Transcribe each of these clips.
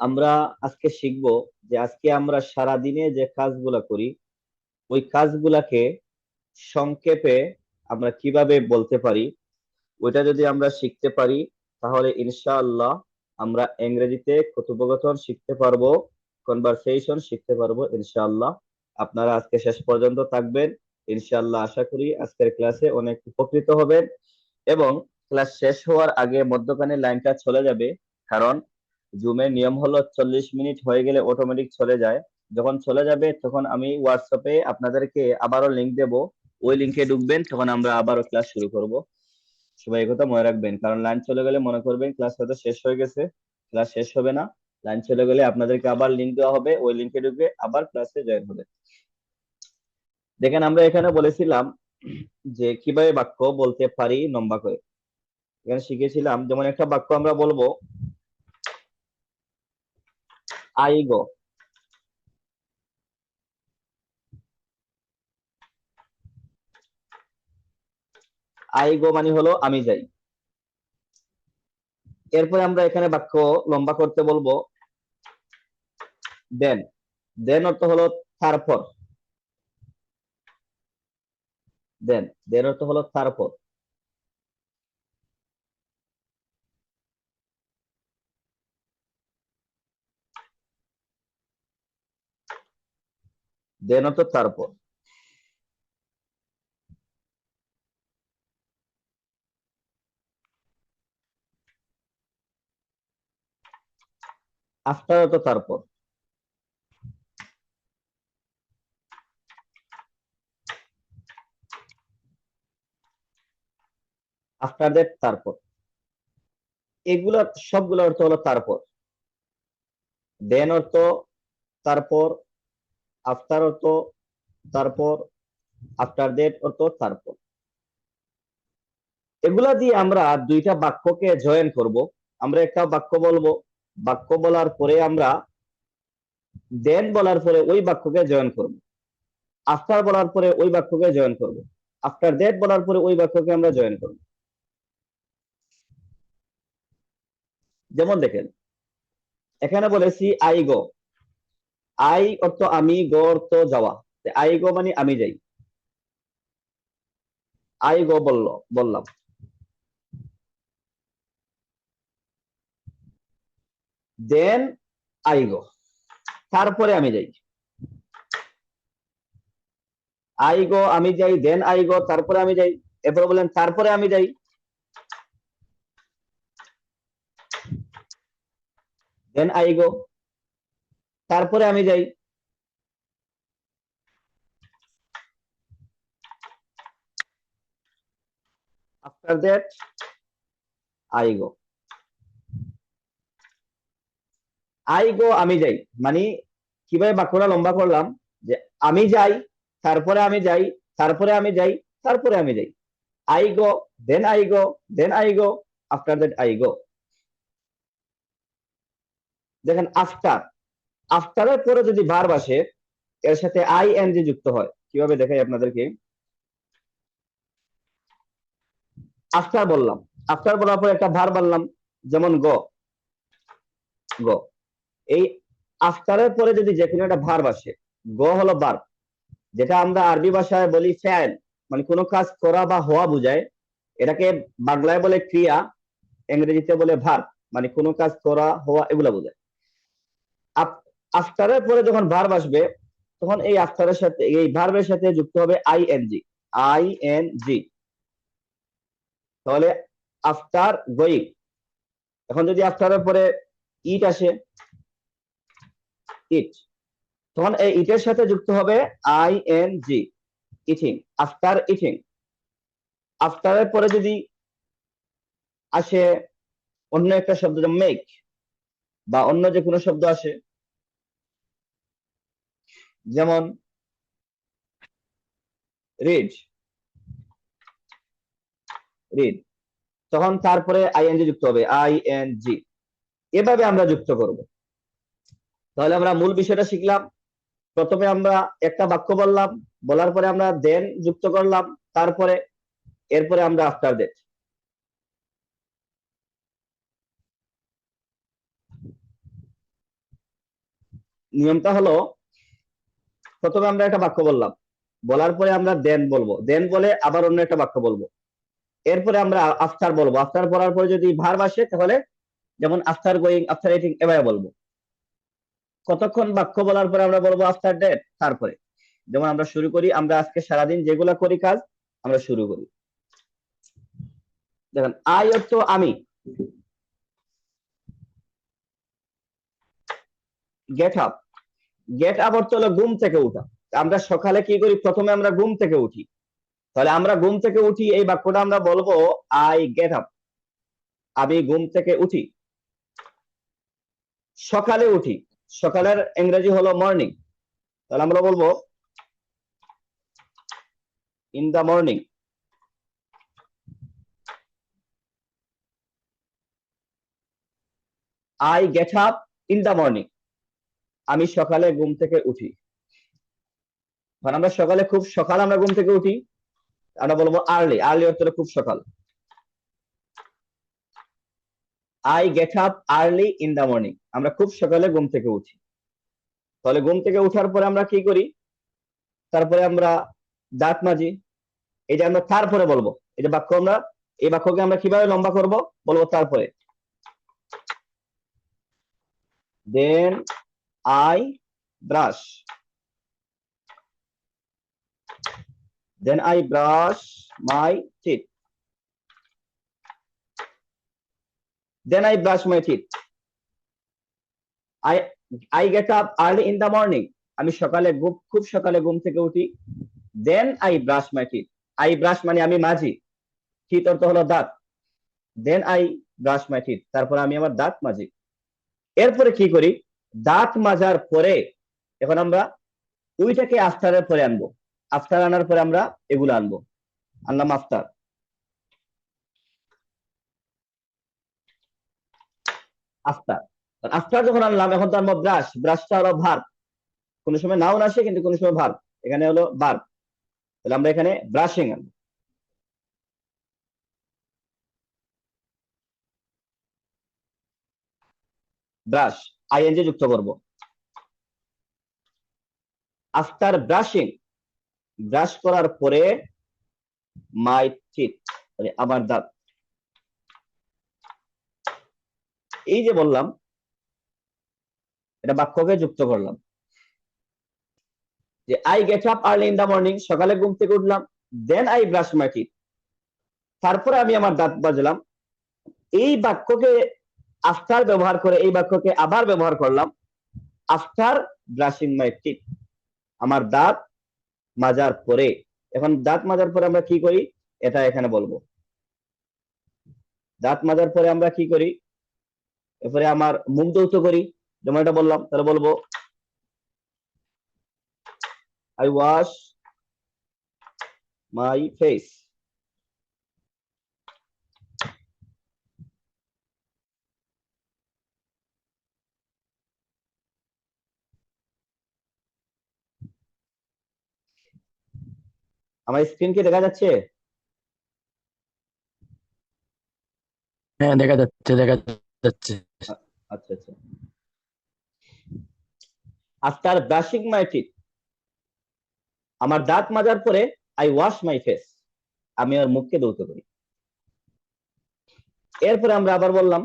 আমরা আজকে শিখব যে আজকে আমরা সারা দিনে যে কাজগুলা করি, ওই কাজগুলাকে সংক্ষেপে আমরা কীভাবে বলতে পারি, ওইটা যদি আমরা শিখতে পারি, তাহলে ইনশাআল্লাহ আমরা ইংরেজিতে কথোপকথন শিখতে পারব কনভারসেশন শিখতে পারব, ইনশাআল্লাহ। আপনারা আজকে শেষ পর্যন্ত থাকবেন। ইনশাআল্লাহ আশা করি আজকের ক্লাসে অনেক উপকৃত হবেন এবং ক্লাস শেষ হওয়ার আগে মধ্যখানে লাইনটা চলে যাবে, কারণ জুমের নিয়ম হলো চল্লিশ মিনিট হয়ে গেলে অটোমেটিক চলে যায়। যখন চলে যাবে, তখন আমি হোয়াটসঅ্যাপে আপনাদেরকে আবারও লিঙ্ক দেব। ওই লিংকে ঢুকবেন, তখন আমরা আবারও ক্লাস শুরু করব। সবাই কথা মনে রাখবেন, কারণ লাইন চলে গেলে মনে করবেন ক্লাস হয়তো শেষ হয়ে গেছে ক্লাস শেষ হবে না। লাইন চলে গেলে আপনাদেরকে আবার লিঙ্ক দেওয়া হবে, ওই লিংকে ঢুকে আবার ক্লাসে জয়েন হবে। দেখেন, আমরা এখানে বলেছিলাম যে কীভাবে বাক্য বলতে পারি লম্বা করে। এখানে শিখেছিলাম যেমন একটা বাক্য আমরা বলব আই গো। আই গো মানে হলো আমি যাই। এরপরে আমরা এখানে বাক্য লম্বা করতে বলব। দেন। দেন অর্থ হলো তারপর। দেন। দেন অর্থ হলো তারপর। দেন অর্থ তারপর। আফটার অর্থ তারপর। আফটার দ্যাট তারপর। এগুলা সবগুলো অর্থ হলো তারপর। দেন অর্থ তারপর আফটার অর্থ তারপর, আফটার দ্যাট অর্থ তারপর। এগুলা দিয়ে আমরা দুইটা বাক্যকে জয়েন করব। আমরা একটা বাক্য বলব। বাক্য বলার পরে আমরা দেন বলার পরে ওই বাক্যকে জয়েন করব। আফটার বলার পরে ওই বাক্যকে জয়েন করব। আফটার দ্যাট বলার পরে ওই বাক্যকে আমরা জয়েন করব। যেমন দেখেন, এখানে বলেছি, আই গো। আই অর্থ আমি, গো অর্থ যাওয়া। আই, গো মানে আমি যাই। আই, গো বলল, বললাম। দেন আই, গো। তারপরে আমি যাই। আই, গো, আমি যাই, দেন আই, গো, তারপরে আমি যাই। এরপরে বলেন তারপরে আমি যাই। Then I, go. তারপরে আমি যাই। After that I go I go আমি যাই। মানে কীভাবে বাক্যটা লম্বা করলাম, যে আমি যাই, তারপরে আমি যাই, তারপরে আমি যাই, তারপরে আমি যাই। I go then I go then I go after that I go দেখেন আফটার আফটারের পরে যদি ভার্ব আসে, এর সাথে আই এন জি যুক্ত হয়, কীভাবে দেখাই আপনাদেরকে? আফটার বললাম। আফটার বলার পরে একটা ভার বললাম যেমন গ গ এই আফটারের পরে যদি যে কোনো একটা ভার্ব আসে গ হলো ভার্ব যেটা আমরা আরবি ভাষায় বলি ফ্যাল মানে কোনো কাজ করা বা হওয়া বুঝায়, এটাকে বাংলায় বলে ক্রিয়া, ইংরেজিতে বলে ভার্ব মানে কোনো কাজ করা, হওয়া, এগুলা বোঝায়। আফটারের পরে যখন ভার্ব আসবে, তখন এই আফটারের সাথে, এই ভার্বের সাথে যুক্ত হবে I N G I N G তাহলে আফটার গোয়িং এখন যদি আফটারের পরে ইট আসে ইট তখন এই ইটের সাথে যুক্ত হবে I N G eating after eating আফটারের পরে যদি আসে অন্য একটা শব্দ মেক বা অন্য যে কোনো শব্দ আসে যেমন রিড রিড। তখন তারপরে আইএনজি যুক্ত হবে, আই এন জি। এভাবে আমরা যুক্ত করব। তাহলে আমরা মূল বিষয়টা শিখলাম। প্রথমে আমরা একটা বাক্য বললাম, বলার পরে আমরা দেন যুক্ত করলাম, তারপরে এরপরে আমরা আফটার দ্যাট নিয়মটা হলো প্রথমে আমরা একটা বাক্য বললাম। বলার পরে আমরা দেন বলব। দেন বলে আবার অন্য একটা বাক্য বলব। এরপরে আমরা আফটার বলব। আফটার বলার পরে যদি ভার আসে, তাহলে যেমন আফটার গোয়িং আফটার এটিং এভাবে বলব। কতক্ষণ বাক্য বলার পরে আমরা বলব আফটার ডেট তারপরে। যেমন আমরা শুরু করি, আমরা আজকে সারাদিন যেগুলা করি কাজ, আমরা শুরু করি। দেখেন আই অর্থ আমি। গেট আপ গেট অর্থ হলো ঘুম থেকে উঠা। আমরা সকালে কি করি? প্রথমে আমরা ঘুম থেকে উঠি। তাহলে আমরা ঘুম থেকে উঠি, এই বাক্যটা আমরা বলব আই গেট আপ আমি ঘুম থেকে উঠি। সকালে উঠি। সকালের ইংরেজি হলো মর্নিং তাহলে আমরা বলব in the morning I get up in the morning আমি সকালে ঘুম থেকে উঠি। কারণ আমরা সকালে খুব সকাল আমরা ঘুম থেকে উঠি, আমরা বলব আর্লি আর্লি অর্থ খুব সকাল। I get up early in the morning আমরা খুব সকালে ঘুম থেকে উঠি। তাহলে ঘুম থেকে উঠার পরে আমরা কি করি? তারপরে আমরা দাঁত মাজি। এটা আমরা তারপরে বলব এটা বাক্য আমরা, এই বাক্যকে আমরা কীভাবে লম্বা করব? বলব তারপরে। Then I brush then I brush my teeth. Then I brush my teeth. I I get up early in the morning. আমি সকালে খুব সকালে ঘুম থেকে উঠি। Then I brush my teeth I brush মানে আমি মাজি। টিথ অর্থ হলো দাঁত। Then I brush my teeth তারপর আমি আমার দাঁত মাজি। এরপরে কি করি? দাঁত মাজার পরে এখন আমরা ওইটাকে আফটারের পরে আনব। আফটার আনার পরে আমরা এগুলো আনব। আনলাম আফটার আফটার আফটার যখন আনলাম, এখন তো আনব ব্রাশ। ব্রাশটা হলো ভার কোন সময় নাউন আসে, কিন্তু কোন সময় ভার এখানে হলো বার তাহলে আমরা এখানে ব্রাশিং আনব। ব্রাশ আইএনজি যুক্ত করব। আফটার ব্রাশিং ব্রাশ করার পরে মাই টিথ মানে আমার দাঁত। এই যে বললাম, এটা বাক্যকে যুক্ত করলাম। যে I get up early in the morning সকালে ঘুম থেকে উঠলাম then I brush my teeth তারপরে আমি আমার দাঁত বাজলাম এই বাক্যকে আফটার ব্যবহার করে এই বাক্যকে আবার ব্যবহার করলাম আফটার ব্রাশিং মাই টিথ আমার দাঁত মাজার পরে। এখন দাঁত মাজার পরে আমরা কি করি? এটা এখানে বলব। দাঁত মাজার পরে আমরা কি করি? এরপরে আমার মুখ দৌত করি, যেমন এটা বললাম, তাহলে বলব আই ওয়াশ মাই ফেস আমার স্ক্রিন কি দেখা যাচ্ছে? হ্যাঁ দেখা যাচ্ছে দেখা যাচ্ছে। আচ্ছা আচ্ছা। আফটার ব্রাশিং মাই টিথ আমার দাঁত মাজার পরে আই ওয়াশ মাই ফেস আমি আর মুখকে ধৌত করি। এরপরে আমরা আবার বললাম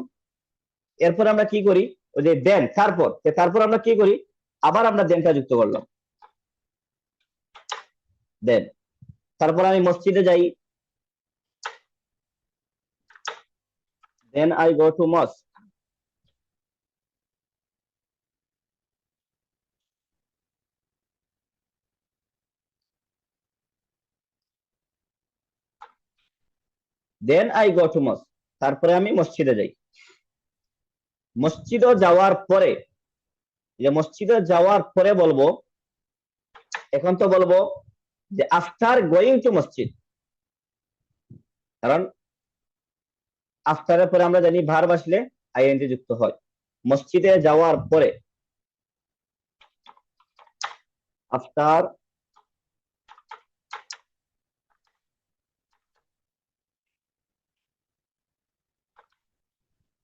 এরপর আমরা কি করি? ওই যে দেন তারপর তারপর আমরা কি করি? আবার আমরা দেনটা যুক্ত করলাম। দেন। তারপর আমি মসজিদে যাই। Then I go to mosque then I go to mosque তারপরে আমি মসজিদে যাই। মসজিদে যাওয়ার পরে, যে মসজিদে যাওয়ার পরে বলব, এখন তো বলব যে আফটার গোয়িং টু মসজিদ। কারণ আফটারের পরে আমরা জানি ভার বাসলে আইএনজি যুক্ত হয়। মসজিদে যাওয়ার পরে after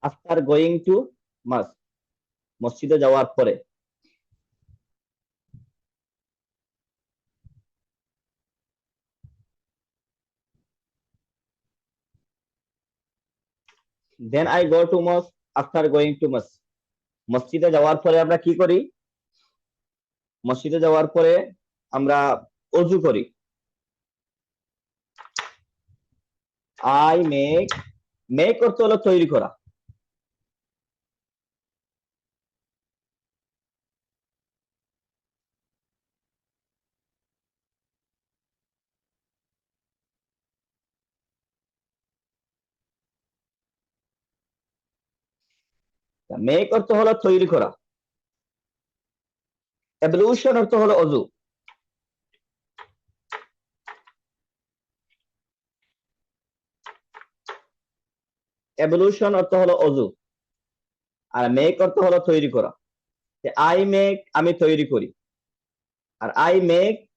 after going to mosque মসজিদে যাওয়ার পরে then I go to mosque after going to mosque মসজিদে যাওয়ার পরে আমরা কি করি? মসজিদে যাওয়ার পরে আমরা অজু করি। আই মেক মেক করতে হলো তৈরি করা। মেক অর্থ হলো তৈরি করা। এভলিউশন অর্থ হলো অজু। এভলিউশন অর্থ হলো অজু। আর মেক অর্থ হলো তৈরি করা। আই মেক আমি তৈরি করি। আর I make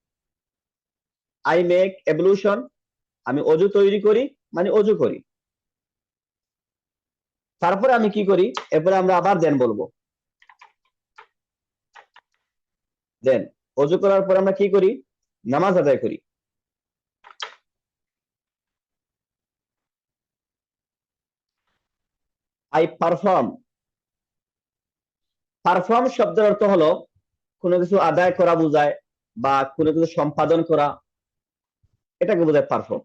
I make ablution আমি অজু তৈরি করি মানে অজু করি। তারপরে আমি কি করি? এরপরে আমরা আবার দেন বলব। দেন, অজু করার পর আমরা কি করি? নামাজ আদায় করি। আই পারফর্ম পারফর্ম শব্দের অর্থ হলো কোনো কিছু আদায় করা বোঝায় বা কোনো কিছু সম্পাদন করা। এটাকে বোঝায় পারফর্ম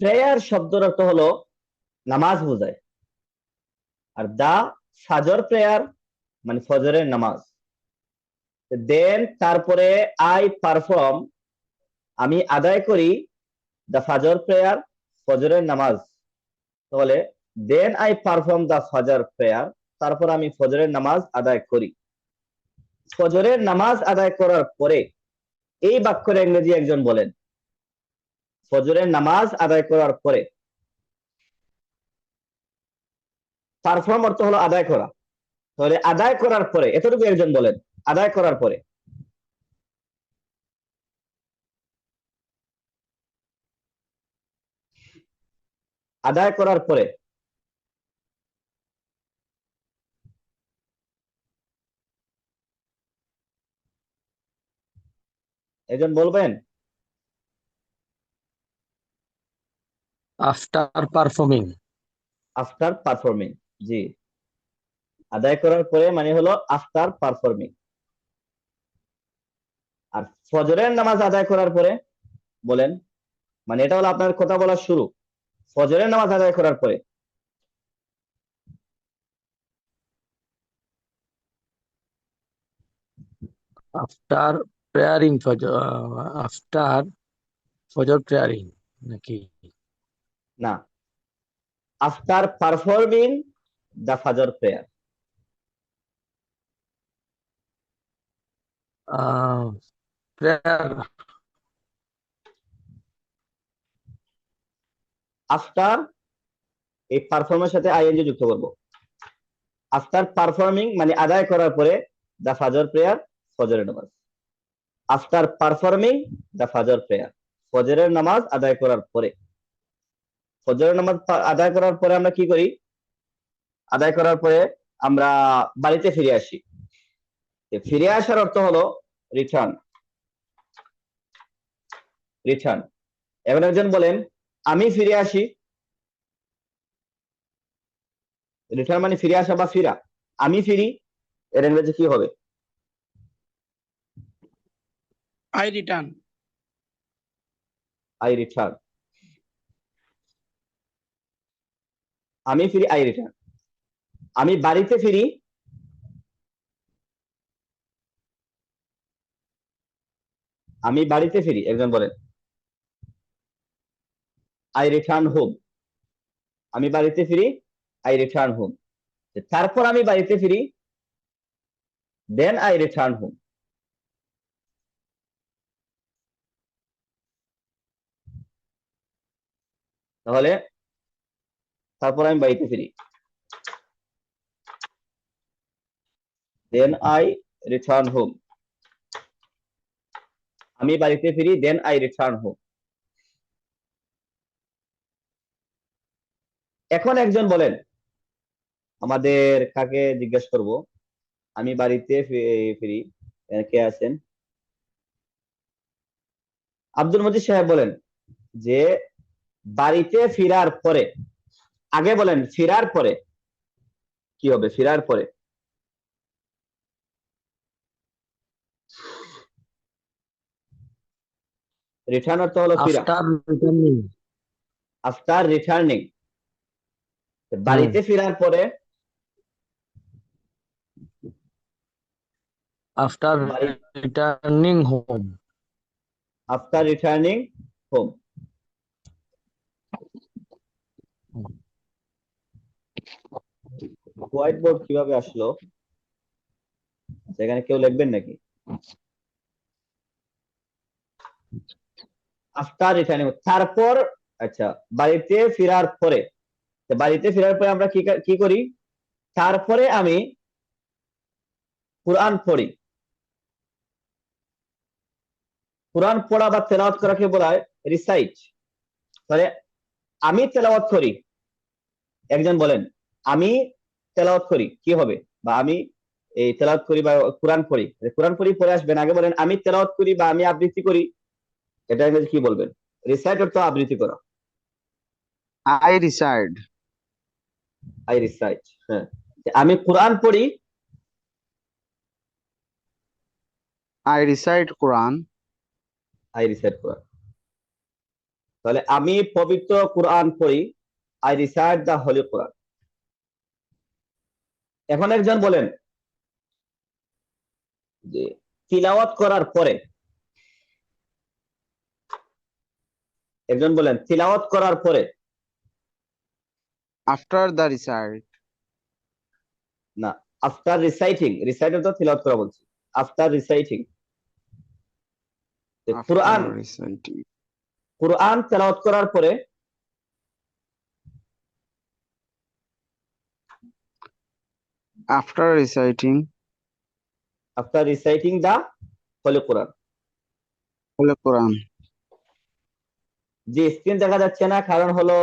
প্রেয়ার শব্দের অর্থ হলো নামাজ বোঝায়। আর দা ফাজর প্রেয়ার মানে ফজরের নামাজ। দেন তারপরে আই পারফর্ম, আমি আদায় করি দা ফাজর প্রেয়ার, ফজরের নামাজ। তাহলে then I perform the Fajr prayer, তারপর আমি ফজরের নামাজ আদায় করি। ফজরের নামাজ আদায় করার পরে এই বাক্যের ইংরেজি একজন বলেন ফজরের নামাজ আদায় করার পরে। পারফর্ম অর্থ হলো আদায় করা। তাহলে আদায় করার পরে, এতটুকু একজন বলেন, আদায় করার পরে। আদায় করার পরে। একজন বলবেন আফটার পারফর্মিং আফটার পারফর্মিং জি। আদায় করার পরে মানে হলো আফটার পারফর্মিং আর ফজরের নামাজ আদায় করার পরে বলেন মানে এটা হলো আপনার কথা বলার শুরু। ফজরের নামাজ আদায় করার পরে। আফটার প্রেয়ারিং ফজর আফটার ফজর প্রেয়ারিং নাকি? না। After performing the Fajr prayer prayer after এই পারফর্মের সাথে আইএনজি যুক্ত করব। আফটার পারফর্মিং মানে আদায় করার পরে দ্য ফাজার প্রেয়ার ফজরের নামাজ। After performing the Fajr prayer ফজরের নামাজ আদায় করার পরে। ফজরের নামাজ আদায় করার পরে আমরা কি করি? আদায় করার পরে আমরা বাড়িতে ফিরে আসি। ফিরে আসার অর্থ হলো রিটার্ন রিটার্ন এখন একজন বলেন আমি ফিরে আসি। রিটার্ন মানে ফিরে আসা বা ফিরা। আমি ফিরি এর ইংরেজি কি হবে? I return. আই রিটার্ন আমি ফিরি আই রিটার্ন আমি বাড়িতে ফিরি, আমি বাড়িতে ফিরি, একজন বলেন। আই রিটার্ন হোম আমি বাড়িতে ফিরি আই রিটার্ন হোম তারপর আমি বাড়িতে ফিরি দেন আই রিটার্ন হোম তাহলে তারপর আমি বাড়িতে ফিরি। দেন আই রিটার্ন হোম আমি বাড়িতে ফিরি দেন আই রিটার্ন হোম এখন একজন বলেন, আমাদের কাকে জিজ্ঞেস করব? আমি বাড়িতে ফিরি। কে আছেন? আব্দুল মজিদ সাহেব বলেন যে, বাড়িতে ফিরার পরে আগে বলেন ফিরার পরে। কি হবে? ফিরার পরে। রিটার্ন অর্থ হলো ফিরা। আফটার রিটার্নিং আফটার রিটার্নিং বাড়িতে ফিরার পরে। After returning home after returning home white board কীভাবে আসলো? সেখানে কেউ লিখবেন নাকি? আফটার রিটার্নিং তারপর আচ্ছা বাড়িতে ফেরার পরে বাড়িতে ফেরার পরে আমরা কি করি? তারপরে আমি কোরআন পড়ি। কোরআন পড়া বা তেলাওয়াত করাকে বলা হয় রিসাইট। তাহলে আমি তেলাওয়াত করি। একজন বলেন, আমি তেলাওয়াত করি কি হবে? বা আমি এই তেলাওয়াত করি বা কোরআন পড়ি। কোরআন পড়ি পরে আসবেন। আগে বলেন আমি তেলাওয়াত করি বা আমি আবৃত্তি করি। এটা ইংরেজি কি বলবেন? রিসাইট অর্থ আবৃত্তি করা। I reside. আই রিসাইট হ্যাঁ। আমি কোরআন পড়ি। I recite Quran. I recite Quran. তাহলে আমি পবিত্র কোরআন পড়ি। I recite the holy Quran এখন একজন বলেন যে তিলাওয়াত করার পরে একজন বলেন তিলাওয়াত করার পরে After the recite. না আফটার রিসাইটিং রিসাইটার তো তিলাওয়াত করা বলছি আফটার রিসাইটিং কোরআন. কোরআন তেলাওয়াত করার পরে After reciting? After reciting the holy Quran Holy Quran. যে স্ক্রিন দেখা যাচ্ছে না কারণ হলো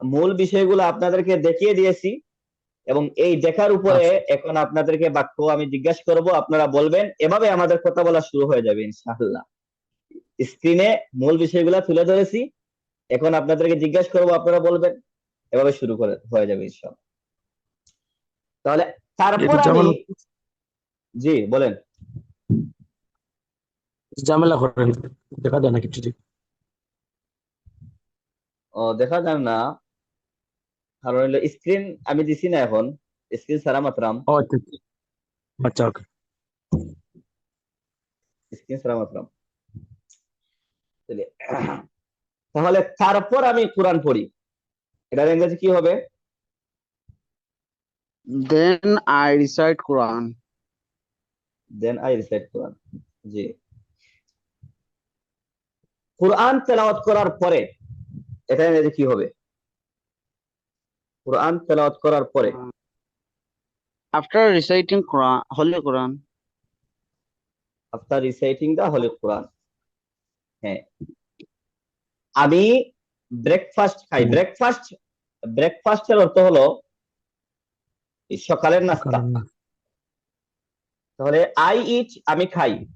মূল বিষয়গুলো আপনাদেরকে দেখিয়ে দিয়েছি এবং এই দেখার উপরে এখন আপনাদেরকে বাক্য আমি জিজ্ঞাসা করব আপনারা বলবেন এভাবে আমাদের কথা বলা শুরু হয়ে যাবে ইনশাআল্লাহ। স্ক্রিনে মূল বিষয়গুলো তুলে ধরেছি এখন আপনাদেরকে জিজ্ঞাসা করব আপনারা বলবেন এভাবে শুরু করে হয়ে যাবে ইনশাআল্লাহ। তাহলে তারপর আমি জি বলেন। ঝামেলা করেন। দেখা যায় না কিছু ও দেখা যায় না। কারণ হলো স্ক্রিন আমি দিছি না এখন। স্ক্রিন সারা মাত্রাম আচ্ছা ওকে। স্ক্রিন সারা মাত্রাম তাহলে তাহলে তারপর আমি কোরআন পড়ি। এটার ইংরেজি কি হবে? Then I recite Quran. Then I recite Quran জি. কোরআন তেলাওয়াত করার পরে এটা কি হবে? কোরআন তেলাওয়াত করার পরে। After reciting Quran, Holy Quran. After reciting the holy Quran হ্যাঁ। আমি ব্রেকফাস্ট খাই। ব্রেকফাস্ট ব্রেকফাস্টের অর্থ হলো সকালের নাস্তা। তাহলে আই ইট আমি খাই।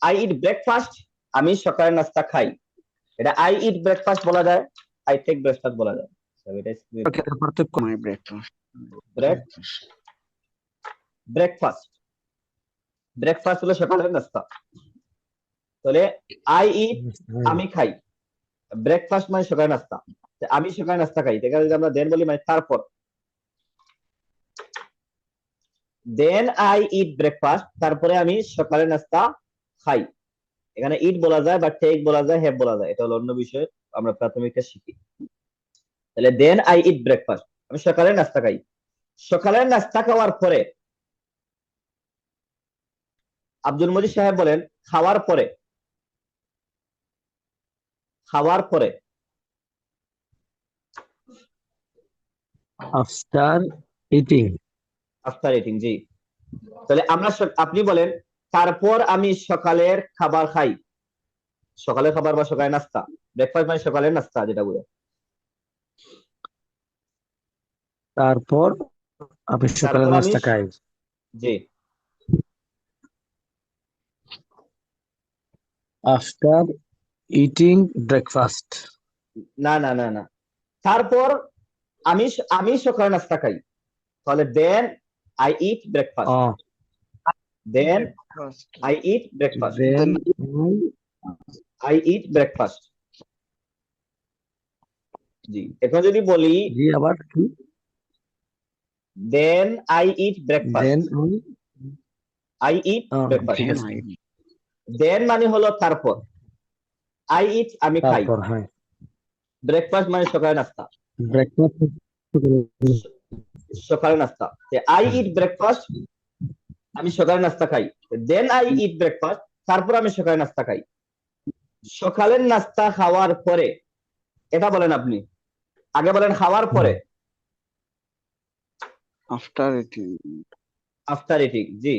আই ইট ব্রেকফাস্ট আমি সকালের নাস্তা খাই। এটা আই ইট ব্রেকফাস্ট বলা যায় আই টেক ব্রেকফাস্ট বলা যায়। পার্থক্য ব্রেকফাস্ট ব্রেকফাস্ট হলো সকালের নাস্তা। তাহলে আই ইট আমি খাই। ব্রেকফাস্ট মানে সকালের নাস্তা। আমি সকালের নাস্তা খাই। আমরা দেন বলি মানে তারপর। দেন আই ইট ব্রেকফাস্ট তারপরে আমি সকালের নাস্তা খাই। এখানে ইট বলা যায় বা টেক বলা যায় হ্যাভ বলা যায়, এটা হলো অন্য বিষয়, আমরা প্রাথমিকটা শিখি। তাহলে দেন আই ইট ব্রেকফাস্ট আমি সকালের নাস্তা খাই। সকালের নাস্তা খাওয়ার পরে, আব্দুল মজিদ সাহেব বলেন, খাওয়ার পরে খাওয়ার পরে। আফটার ইটিং আফটার ইটিং জি। তাহলে আমরা আপনি বলেন তারপর আমি সকালের খাবার খাই। সকালের খাবার বা সকালের নাস্তা। ব্রেকফাস্ট মানে সকালের নাস্তা যেটা বলে। তারপর আমি নাস্তা খাই। জি। আফটার ইটিং ব্রেকফাস্ট না না না না। তারপর আমি আমি সকালের নাস্তা খাই। তাহলে then eat breakfast O then First. I eat breakfast then I eat breakfast জি এখন যদি বলি জি আবার কি? Then I eat then breakfast I eat O, breakfast Then I then মানে হলো তারপর। আই ইট আমি খাই। তারপর হ্যাঁ। ব্রেকফাস্ট মানে সকালে নাস্তা। ব্রেকফাস্ট সকালে নাস্তা। আই ইট ব্রেকফাস্ট আমি সকালে নাস্তা খাই। দেন আই ইট ব্রেকফাস্ট তারপর আমি সকালে নাস্তা খাই। সকালের নাস্তা খাওয়ার পরে এটা বলেন আপনি। আগে বলেন খাওয়ার পরে। After eating. আফটার ইটিং জি।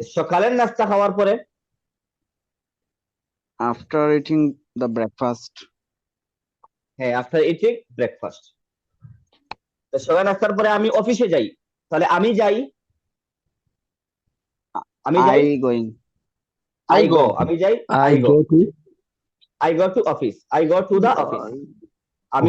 সকালের নাস্তা খাওয়ার পরে? আফটার eating the ব্রেকফাস্ট হ্যাঁ আফটার ইটিং ব্রেকফাস্ট সকালে নাস্তার পরে আমি অফিসে যাই। তাহলে আমি যাই। আমি যাই। আই গোইং আই গো আমি যাই। I go to I go to office I go to the office আমি